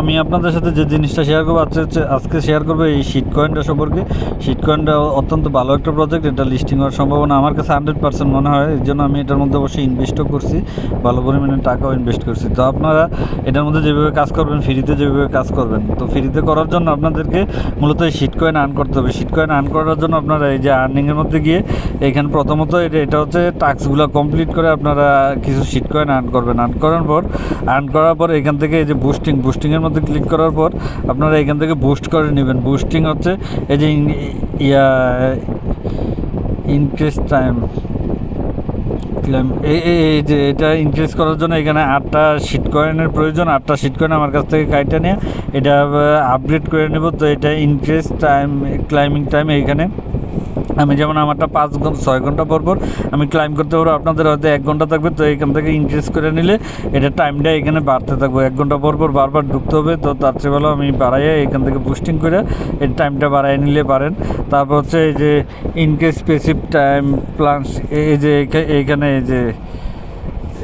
আমি আপনাদের সাথে যে জিনিসটা শেয়ার করব, আজকে হচ্ছে আজকে শেয়ার করব এই শিট কয়েনটা সম্পর্কে। শিট কয়েনটা অত্যন্ত ভালো একটা প্রজেক্ট এটা লিস্টিং হওয়ার সম্ভাবনা আমার কাছে হান্ড্রেড পার্সেন্ট মনে হয়। এই জন্য আমি এটার মধ্যে অবশ্যই ইনভেস্টও করছি, ভালো পরিমাণে টাকাও ইনভেস্ট করছি। তো আপনারা এটার মধ্যে যেভাবে কাজ করবেন ফ্রিতে যেভাবে কাজ করবেন, তো ফ্রিতে করার জন্য আপনাদেরকে মূলত এই শিট কয়েন আর্ন করতে হবে। শিট কয়েন আর্ন করার জন্য আপনারা এই যে আর্নিংয়ের মধ্যে গিয়ে এখানে প্রথমত এটা হচ্ছে টাস্কগুলো কমপ্লিট করে আপনারা কিছু শিট কয়েন আর্ন করবেন। আর্ন করার পর আর্ন করার পর এখান থেকে এই যে বুস্টিং বুস্টিংয়ের মধ্যে ক্লিক করার পর আপনারা এখান থেকে বুস্ট করে নেবেন। বুস্টিং হচ্ছে এই যে ইয়া ইনক্রিজ টাইম ক্লেম এই যে এটা ইনক্রিজ করার জন্য এখানে আটটা শিট কয়েনের প্রয়োজন। আটটা শিট কয়েন আমার কাছ থেকে কাইটা নিয়ে এটা আপগ্রেড করে নেব। তো এটা ইনক্রিজ টাইম ক্লাইম্বিং টাইম এইখানে আমি যেমন আমারটা পাঁচ ঘণ্টা, ছয় ঘণ্টা পর পর আমি ক্লাইম করতে পারব, আপনাদের হয়তো এক ঘণ্টা থাকবে, তো এখান থেকে ইনক্রিজ করে নিলে এটা টাইমটা এখানে বাড়তে থাকব। এক ঘণ্টা পর পর বারবার ঢুকতে হবে, তো তার চেয়ে ভালো আমি বাড়াইয়া এখান থেকে বুস্টিং করে এই টাইমটা বাড়াই নিলে পারেন। তারপর হচ্ছে এই যে ইনক্রিজ স্পেসিফ টাইম প্লান্স এই যে এইখানে এই যে,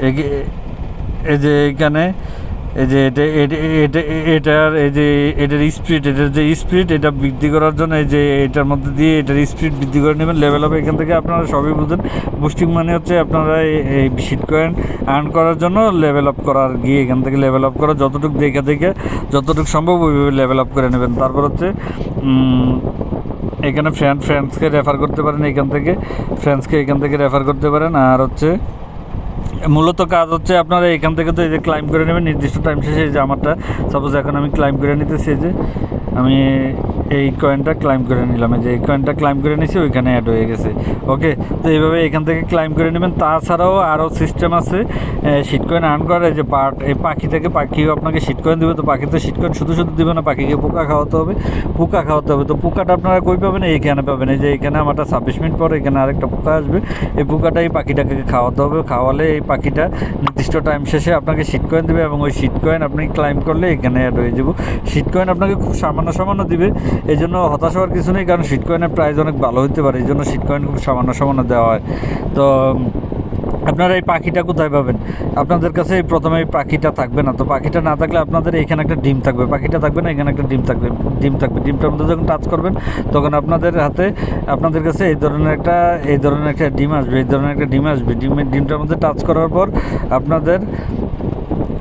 এই- যে এইখানে এই যে এটা এটা এটা, এটার এই যে, এটার স্পিড, এটার যে স্পিড, এটা বৃদ্ধি করার জন্য এই যে এটার মধ্যে দিয়ে এটার স্পিড বৃদ্ধি করে নেবেন। লেভেল হবে এখান থেকে আপনারা সবই বুঝেন। বুস্টিং মানে হচ্ছে আপনারা এই- এই শিট কয়েন আর্ন করার জন্য লেভেল আপ করার, গিয়ে এখান থেকে লেভেল আপ করা। যতটুকু দেখে দেখে, যতটুকু সম্ভব ওইভাবে লেভেল আপ করে নেবেন। তারপর হচ্ছে এখানে ফ্রেন্ড ফ্রেন্ডসকে রেফার করতে পারেন এখান থেকে। ফ্রেন্ডসকে এখান থেকে রেফার করতে পারেন। আর হচ্ছে মূলত কাজ হচ্ছে আপনারা এখান থেকে তো এই যে ক্লাইম করে নেবেন, নির্দিষ্ট টাইম শেষে এই যে আমারটা সাপোজ এখন আমি ক্লাইম্ব করে নিতে এই যে, আমি এই কয়েনটা ক্লাইম করে নিলাম। এই যে এই কয়েনটা ক্লাইম করে নিয়েছি ওইখানে অ্যাড হয়ে গেছে। ওকে তো এইভাবে এখান থেকে ক্লাইম করে নেবেন। তাছাড়াও আরও সিস্টেম আছে। শিট কয়েন আর্ন করার যে পার্ট এই পাখি থেকে পাখিও আপনাকে শিট কয়েন দেবে। তো পাখিতে শিট কয়েন শুধু শুধু দেবে না, পাখিকে পোকা খাওয়াতে হবে, পোকা খাওয়াতে হবে। তো পোকাটা আপনারা কই পাবেন? এইখানে পাবেন। এই যে এখানে আমারটা ছাব্বিশ মিনিট পর এখানে আরেকটা পোকা আসবে। এই পোকাটা এই পাখিটাকে খাওয়াতে হবে। খাওয়ালে এই পাখিটা নির্দিষ্ট টাইম শেষে আপনাকে শিট কয়েন দেবে এবং ওই শিট কয়েন আপনি ক্লাইম করলে এখানে অ্যাড হয়ে যাব। শিট কয়েন আপনাকে খুব সামান্য সামান্য দিবে। এই জন্য হতাশ হওয়ার কিছু নেই, কারণ শিট কয়েনের প্রাইস অনেক ভালো হতে পারে, এই জন্য শিট কয়েন খুব সামান্য সামান্য দেওয়া হয়। তো, আপনারা এই পাখিটা কোথায় পাবেন? আপনাদের কাছে প্রথমে এই পাখিটা থাকবে না, তো পাখিটা না থাকলে আপনাদের এখানে একটা ডিম থাকবে। পাখিটা থাকবে না, এখানে একটা ডিম থাকবে ডিম থাকবে। ডিমটার মধ্যে যখন টাচ করবেন, তখন আপনাদের হাতে, আপনাদের কাছে এই ধরনের একটা, এই ধরনের একটা ডিম আসবে, এই ধরনের একটা ডিম আসবে। ডিমের ডিমটার মধ্যে টাচ করার পর আপনাদের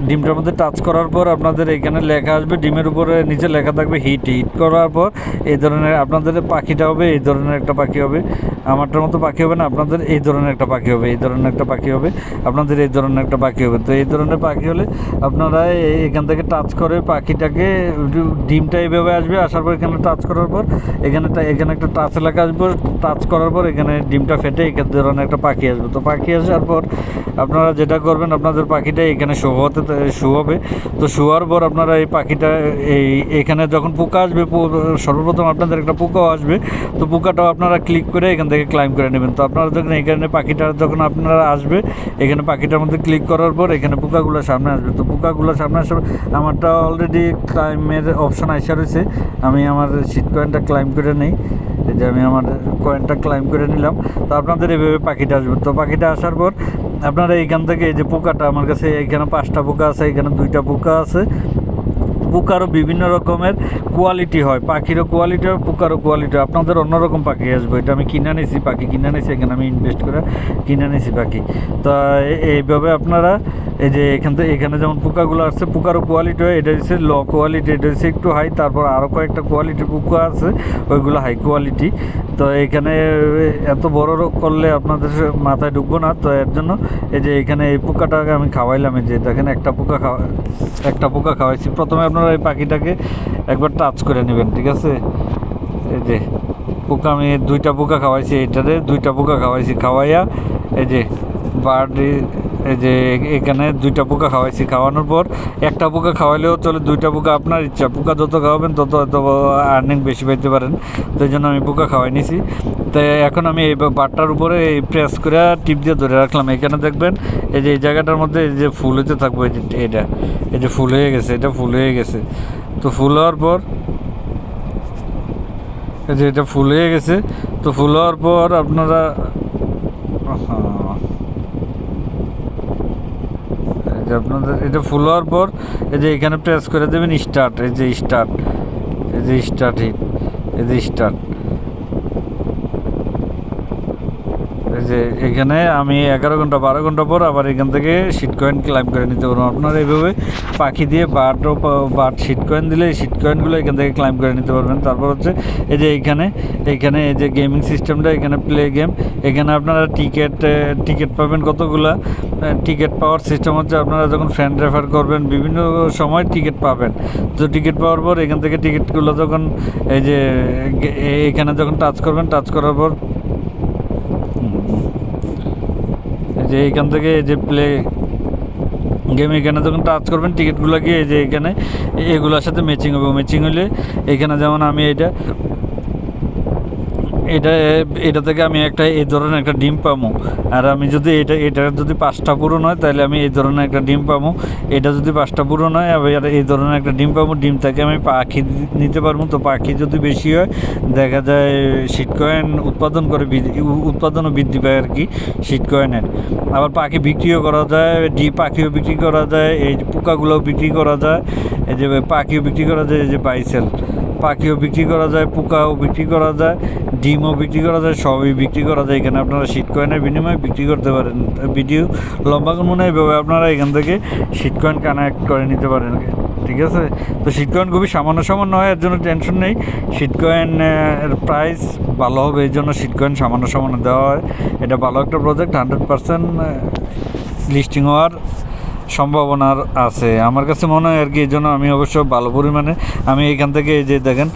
ডিমটার মধ্যে টাচ করার পর আপনাদের এখানে লেখা আসবে, ডিমের উপরে নিচে লেখা থাকবে হিট হিট করার পর এই ধরনের আপনাদের পাখিটা হবে, এই ধরনের একটা পাখি হবে। আমারটার মতো পাখি হবে না, আপনাদের এই ধরনের একটা পাখি হবে, এই ধরনের একটা পাখি হবে, আপনাদের এই ধরনের একটা পাখি হবে। তো এই ধরনের পাখি হলে আপনারা এখান থেকে টাচ করে পাখিটাকে ডিমটা এইভাবে আসবে, আসার পর এখানে টাচ করার পর এখানে এখানে একটা টাচ এলাকা আসবে টাচ করার পর এখানে ডিমটা ফেটে এখান ধরনের একটা পাখি আসবে। তো পাখি আসার পর আপনারা যেটা করবেন, আপনাদের পাখিটা এখানে শো হতে শো হবে। তো শোয়ার পর আপনারা এই পাখিটা, এই এখানে যখন পোকা আসবে সর্বপ্রথম আপনাদের একটা পোকাও আসবে। তো পোকাটাও আপনারা ক্লিক করে এখান থেকে ক্লাইম করে নেবেন। তো আপনারা যখন এখানে পাখিটা, যখন আপনারা আসবে, এখানে পাখিটার মধ্যে ক্লিক করার পর এখানে পোকাগুলো সামনে আসবে। তো পোকাগুলো সামনে আসবে আমারটা অলরেডি ক্লাইমের অপশন আইসা রয়েছে। আমি আমার সিট কয়েনটা ক্লাইম করে নেই। যে আমি আমার কয়েনটা ক্লাইম করে নিলাম। তো আপনাদের এইভাবে পাখিটা আসবে। তো পাখিটা আসার পর আপনারা এইখান থেকে এই যে পোকাটা, আমার কাছে এখানে পাঁচটা পোকা আছে, এখানে দুইটা পোকা আছে। পোকারও বিভিন্ন রকমের কোয়ালিটি হয়, পাখিরও কোয়ালিটি হয়, পোকারও কোয়ালিটি হয়। আপনাদের অন্যরকম পাখি আসবে, এটা আমি কিনে নিয়েছি পাখি কিনে নিয়েছি এখানে আমি ইনভেস্ট করে কিনে নিয়েছি পাখি। তো এইভাবে আপনারা এই যে এখান থেকে এখানে যেমন পোকাগুলো আসছে, পোকারও কোয়ালিটি হয়, এটা হচ্ছে লো কোয়ালিটি এটা হচ্ছে একটু হাই তারপর আরও কয়েকটা কোয়ালিটির পোকা আছে, ওইগুলো হাই কোয়ালিটি তো এখানে এত বড় রোগ করলে আপনাদের মাথায় ঢুকবো না, তো এর জন্য এই যে এখানে এই পোকাটাকে আমি খাওয়াইলাম, এই যে দেখেন একটা পোকা খাওয়া একটা পোকা খাওয়াইছি। প্রথমে আপনারা এই পাখিটাকে একবার টাচ করে নেবেন, ঠিক আছে? এই যে পোকা, আমি দুইটা পোকা খাওয়াইছি এইটারে দুইটা পোকা খাওয়াইছি, খাওয়াইয়া এই যে বার্ড এই যে এখানে দুইটা পোকা খাওয়াইছি। খাওয়ানোর পর একটা পোকা খাওয়াইলেও চলে দুইটা পোকা। আপনার ইচ্ছা, পোকা যত খাওয়াবেন তত হয়তো আর্নিং বেশি পাইতে পারেন। তো এই জন্য আমি পোকা খাওয়াই নিছি। তো এখন আমি এই বারটার উপরে এই প্রেস করে টিপ দিয়ে ধরে রাখলাম। এখানে দেখবেন, এই যে এই জায়গাটার মধ্যে এই যে ফুল হতে থাকবে এটা এই যে ফুল হয়ে গেছে, এটা ফুল হয়ে গেছে। তো ফুল হওয়ার পর, এই যে এটা ফুল হয়ে গেছে। তো ফুল হওয়ার পর আপনারা, আহা। এই যে আপনাদের এটা ফুল হওয়ার পর এই যে এখানে প্রেস করে দেবেন স্টার্ট এই যে স্টার্ট এই যে স্টার্ট হিট এই যে স্টার্ট যে এখানে আমি এগারো ঘণ্টা, বারো ঘণ্টা পর আবার এখান থেকে শিট কয়েন ক্লাইম করে নিতে পারব। আপনারা এইভাবে পাখি দিয়ে বাটও বাট শিট কয়েন দিলে এই শিট কয়েনগুলো এখান থেকে ক্লাইম করে নিতে পারবেন। তারপর হচ্ছে এই যে এইখানে এইখানে এই যে গেমিং সিস্টেমটা এখানে প্লে গেম এখানে আপনারা টিকিট টিকিট পাবেন কতগুলা? টিকিট পাওয়ার সিস্টেম হচ্ছে আপনারা যখন ফ্রেন্ড রেফার করবেন, বিভিন্ন সময় টিকিট পাবেন। তো টিকিট পাওয়ার পর এখান থেকে টিকিটগুলো যখন এই যে এখানে যখন টাচ করবেন টাচ করার পর এই যে এইখান থেকে যে প্লে গেম এখানে যখন টাচ করবেন টিকিটগুলো গিয়ে যে এখানে এগুলোর সাথে ম্যাচিং হবে। ম্যাচিং হলে এখানে যেমন আমি এটা এটা এটা থেকে আমি একটা, এই ধরনের একটা ডিম পামো। আর আমি যদি এটা এটার যদি পাঁচটা পূরণ হয়, তাহলে আমি এই ধরনের একটা ডিম পামো। এটা যদি পাঁচটা পূরণ হয় আর এই ধরনের একটা ডিম পাবো ডিম থেকে আমি পাখি নিতে পারব তো পাখি যদি বেশি হয়, দেখা যায় শীত কয়েন উৎপাদন করে উৎপাদনও বৃদ্ধি পায় আর কি শীত কয়েনের আবার পাখি বিক্রিও করা যায় ডি পাখিও বিক্রি করা যায়, এই পোকাগুলোও বিক্রি করা যায়। এই যে পাখিও বিক্রি করা যায়, এই যে বাইসেল পাখিও বিক্রি করা যায়, পোকাও বিক্রি করা যায়, ডিমও বিক্রি করা যায়, সবই বিক্রি করা যায়। এখানে আপনারা শীত কয়েনের বিনিময়ে বিক্রি করতে পারেন। ভিডিও লম্বা মনে হয়, এভাবে আপনারা এখান থেকে শীত কয়েন কানেক্ট করে নিতে পারেন। ঠিক আছে? তো শীত কয়েন খুবই সামান্য সামান্য হয়, এর জন্য টেনশন নেই। শীত কয়েন এর প্রাইস ভালো হবে এই জন্য শীত কয়েন সামান্য সামান্য দেওয়া হয়। এটা ভালো একটা প্রজেক্ট হান্ড্রেড পার্সেন্ট লিস্টিং হওয়ার সম্ভাবনার আছে। আমার কাছে মনে হয় আর কি, এই জন্য আমি অবশ্য ভালো পরিমাণে, আমি এখান থেকে এই যে দেখেন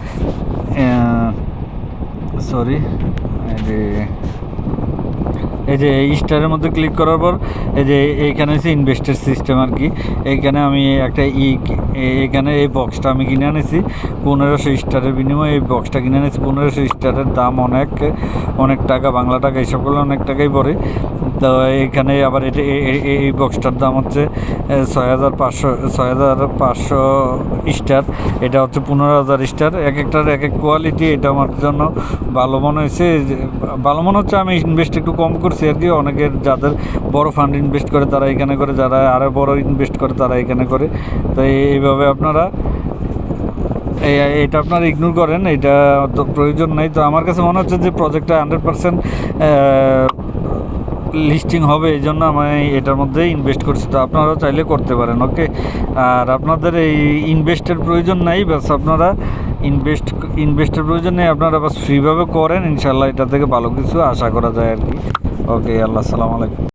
সরি এই যে এই যে এই স্টারের মধ্যে ক্লিক করার পর, এই যে এইখানে হচ্ছে ইনভেস্টের সিস্টেম আর কি, এইখানে আমি একটা ই এখানে এই বক্সটা আমি কিনে আনেছি পনেরোশো স্টারের বিনিময়ে এই বক্সটা কিনে আনেছি পনেরোশো স্টারের দাম অনেক অনেক টাকা, বাংলা টাকা এইসব করলে অনেক টাকাই পড়ে। তো এখানে আবার এটা এই বক্সটার দাম হচ্ছে ছয় হাজার পাঁচশো ছয় হাজার পাঁচশো স্টার। এটা হচ্ছে পনেরো হাজার স্টার। এক একটার এক এক কোয়ালিটি এটা আমার জন্য ভালো মনে হয়েছে। ভালো মনে হচ্ছে, আমি ইনভেস্ট একটু কম করছি আর কি। অনেকের যাদের বড় ফান্ড ইনভেস্ট করে, তারা এখানে করে, যারা আরও বড় ইনভেস্ট করে, তারা এখানে করে। তো এইভাবে আপনারা এটা আপনারা ইগনোর করেন। এটা তো প্রয়োজন নেই। তো আমার কাছে মনে হচ্ছে যে প্রজেক্টটা হান্ড্রেড পার্সেন্ট লিস্টিং হবে, এই জন্য আমি এটার মধ্যে ইনভেস্ট করছি। তো আপনারাও চাইলে করতে পারেন ওকে আর আপনাদের এই ইনভেস্টের প্রয়োজন নাই, ব্যাস আপনারা ইনভেস্ট ইনভেস্টের প্রয়োজন নেই, আপনারা বাস ফ্রিভাবে করেন ইনশাল্লাহ এটা থেকে ভালো কিছু আশা করা যায় আর কি। ওকে আল্লাহ সালাম আলাইকুম।